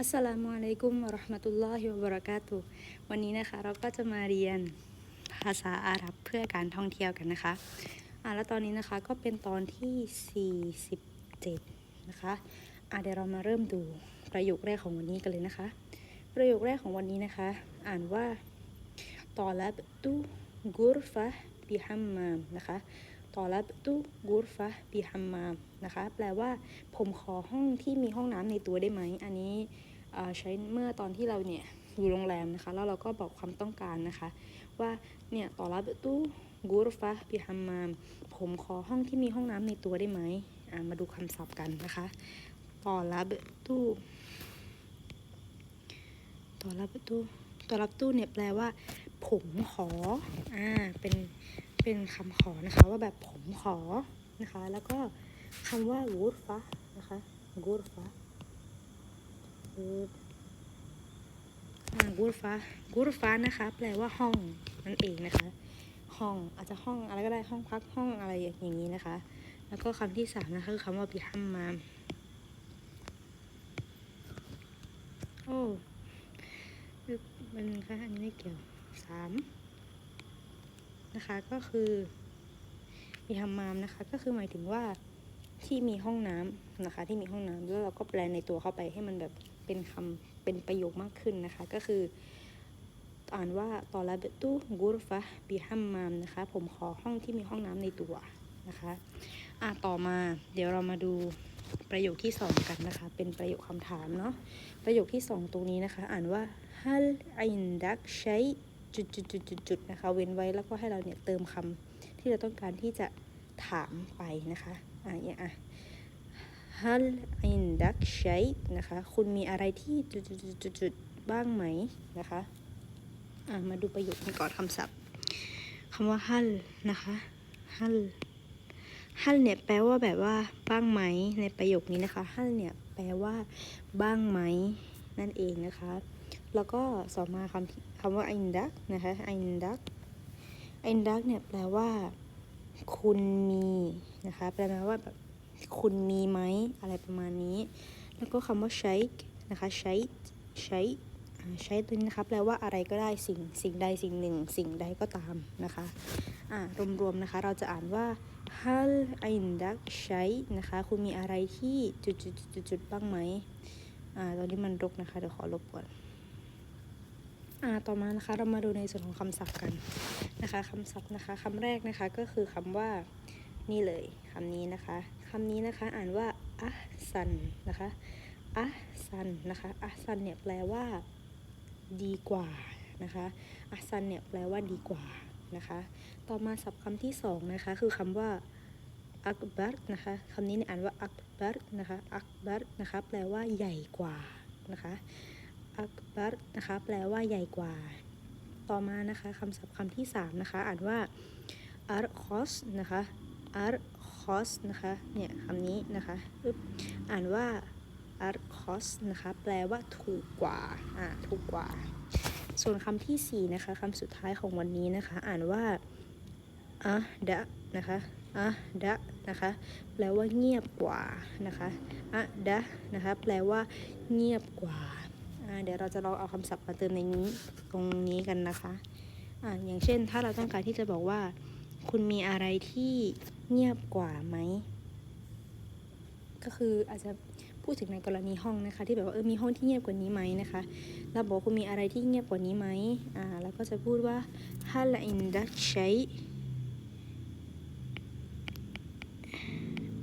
อัสสลามุอะลัยกุมวะราะห์มะตุลลอฮิวะบะเราะกาตุวันนี้นะคะเราก็จะมาเรียนภาษาอาหรับเพื่อการท่องเที่ยวกันนะคะอ่าแล้วตอนนี้นะคะก็เป็นตอนที่ 47 นะคะอ่าเดี๋ยวเรามาเริ่มดูประโยคแรกของวันนี้กันเลยนะคะ ประโยคแรกของวันนี้นะคะ อ่านว่าตอลับตุกุรฟะบิฮัมมามนะคะตอลับตุกุรฟะบิฮัมมามนะคะ แปลว่าผมขอห้องที่มีห้องน้ำในตัวได้ไหม อันนี้ ใช้เมื่อตอนที่เราเนี่ยอยู่โรงแรมนะคะ แล้วเราก็บอกความต้องการนะคะ ว่าเนี่ยต่อรับตู้กูรฟะบิฮัมมามผมขอห้องที่มีห้องน้ำในตัวได้ไหมมาดูคำศัพท์กันนะคะต่อรับตู้ต่อรับตู้ต่อรับตู้เนี่ยแปลว่า ผมขออ่าเป็นเป็นคำขอนะคะ ว่าแบบผมขอนะคะ แล้วก็คำว่ากูรฟะนะคะกูรฟะ อ่ากูรฟ้ากูรฟ้านะคะ แปลว่าห้องนั่นเองนะคะ ห้องอาจจะห้องอะไรก็ได้ห้องพักห้องอะไรอย่างนี้นะคะ แล้วก็คำที่สามนะคะคือคำว่าบิฮัมมามโอ้มันค่ะอันนี้ไม่เกี่ยวสามนะคะก็คือบิฮัมมามนะคะ ก็คือหมายถึงว่า ที่มีห้องน้ำนะคะ ที่มีห้องน้ำแล้วเราก็แปลในตัวเข้าไปให้มันแบบเป็นคำเป็นประโยคมากขึ้นนะคะ ก็คืออ่านว่าตอลาเบตุกุรฟะบิฮัมมามนะคะ ผมขอห้องที่มีห้องน้ำในตัวนะคะอะต่อมาเดี๋ยวเรามาดูประโยคที่สองกันนะคะ เป็นประโยคคำถามเนาะประโยคที่สองตรงนี้นะคะ อ่านว่าฮัลอินดักใช้จุดจุดจุดจุดจุดนะคะ เว้นไว้แล้วก็ให้เราเนี่ยเติมคำที่เราต้องการที่จะถามไปนะคะ อะอย่างอะฮัลอินดักใช้นะคะ คุณมีอะไรที่จุดๆๆบ้างไหมนะคะอะมาดูประโยคกันก่อนคำศัพท์คำว่าฮัลนะคะฮัลฮัลเนี่ยแปลว่าแบบว่าบ้างไหมในประโยคนี้นะคะฮัลเนี่ยแปลว่าบ้างไหมนั่นเองนะคะ แล้วก็ต่อมาคำคำว่าอินดักนะคะอินดักอินดักเนี่ยแปลว่า คุณมีนะคะแปลว่าแบบคุณมีไหมอะไรประมาณนี้ แล้วก็คำว่าใช้นะคะใช้ใช้ใช้ตัวนี้นะคะแปลว่าอะไรก็ได้สิ่งสิ่งใดสิ่งหนึ่ง สิ่งใดก็ตามนะคะอ่ารวมๆนะคะเราจะอ่านว่าฮัลอินดักใช้นะคะคุณมีอะไรที่จุดจุดจุดจุดๆๆๆบ้างไหมอ่าตอนนี้มันรกนะคะเดี๋ยวขอลบก่อน อ่าต่อมานะคะเรามาดูในส่วนของคำศัพท์กันนะคะคำศัพท์นะคะคำแรกนะคะก็คือคำว่านี่เลยคำนี้นะคะคำนี้นะคะอ่านว่าอะซันนะคะอะซันนะคะอะซันเนี่ยแปลว่า ดีกว่านะคะอะซันเนี่ยแปลว่าดีกว่านะคะ ต่อมาศัพท์คำที่สองนะคะคือคำว่าอักบัรนะคะคำนี้เนี่ยอ่านว่าอักบัรนะคะอักบัรนะคะแปลว่าใหญ่กว่านะคะ อักบัรนะคะ แปลว่าใหญ่กว่า ต่อมานะคะคำศัพท์คำที่สามนะคะ อ่านว่าอาร์คอสนะคะอาร์คอสนะคะ เนี่ยคำนี้นะคะ อ่านว่าอาร์คอสนะคะ แปลว่าถูกกว่า อ่า ถูกกว่า ส่วนคำที่สี่นะคะคำสุดท้ายของวันนี้นะคะ อ่านว่าอะดะนะคะอะดะนะคะ แปลว่าเงียบกว่านะคะอะดะนะคะ แปลว่าเงียบกว่า เดี๋ยวเราจะลองเอาคำศัพท์มาเติมในนี้ตรงนี้กันนะคะอ่าอย่างเช่น ถ้าเราต้องการที่จะบอกว่า คุณมีอะไรที่เงียบกว่าไหม ก็คืออาจจะพูดถึงในกรณีห้องนะคะ ที่แบบว่าเออมีห้องที่เงียบกว่านี้ไหมนะคะเราบอกคุณมีอะไรที่เงียบกว่านี้ไหมอ่าแล้วก็จะพูดว่าฮัลอินดักใช้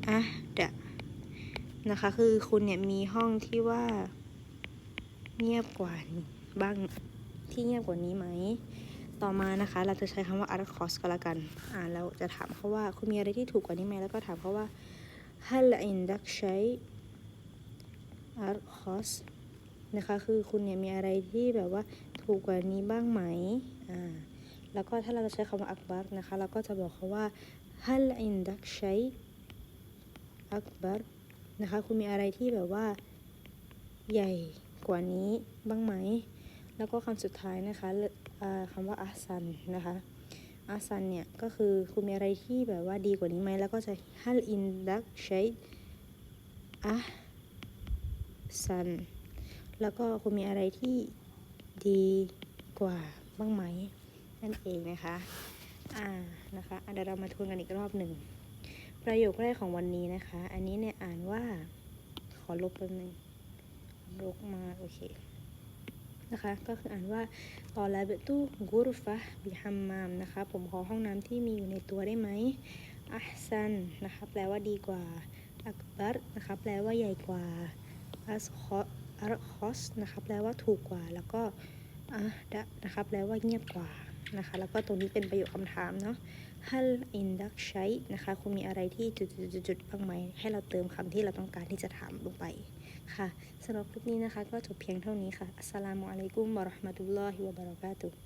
อะดะนะคะ คือคุณเนี่ยมีห้องที่ว่า เงียบกว่าบ้างที่เงียบกว่านี้ไหม ต่อมานะคะ เราจะใช้คำว่า a r c o s ก็แล้วกัน อ่าเราจะถามเขาว่าคุณมีอะไรที่ถูกกว่านี้ไหมแล้วก็ถามเขาว่า hal indak shay a r c o s นะคะคือคุณเนี่ยมีอะไรที่แบบว่าถูกกว่านี้บ้างไหมอ่าแล้วก็ถ้าเราจะใช้คำว่า akbar นะคะ เราก็จะบอกเขาว่า hal indak shay akbar นะคะ คุณมีอะไรที่แบบว่าใหญ่ กว่านี้บ้างไหม แล้วก็คำสุดท้ายนะคะอ่าคำว่าอาซันนะคะอาซันเนี่ยก็คือคุณมีอะไรที่แบบว่าดีกว่านี้ไหมแล้วก็จะฮัลอินดักใช้อาซันแล้วก็คุณมีอะไรที่ดีกว่าบ้างไหมนั่นเองนะคะอ่านะคะอะเดี๋ยวเรามาทวนกันอีกรอบหนึ่งประโยคแรกของวันนี้นะคะ อันนี้เนี่ยอ่านว่าขอลบแป๊บนึง ลบมาโอเคนะคะ ก็คืออ่านว่าตอลาเบตุกุรฟะบิฮัมมามนะคะ ผมขอห้องน้ำที่มีอยู่ในตัวได้ไหมอัพซันนะคะแปลว่าดีกว่าอักบัรนะคะแปลว่าใหญ่กว่าอัสคออัลคอสนะคะแปลว่าถูกกว่า แล้วก็อะดะนะคะแปลว่าเงียบกว่านะคะ แล้วก็ตรงนี้เป็นประโยคคำถามเนาะฮัลอินดักใช้นะคะ คุณมีอะไรที่จุดๆๆๆบ้างไหม ให้เราเติมคำที่เราต้องการที่จะถามลงไป ค่ะสำหรับคลิปนี้นะคะ ก็จบเพียงเท่านี้ค่ะอัสสลามุอะลัยกุมบะเราะห์มะตุลลอฮิวะบะเราะกาตุฮ์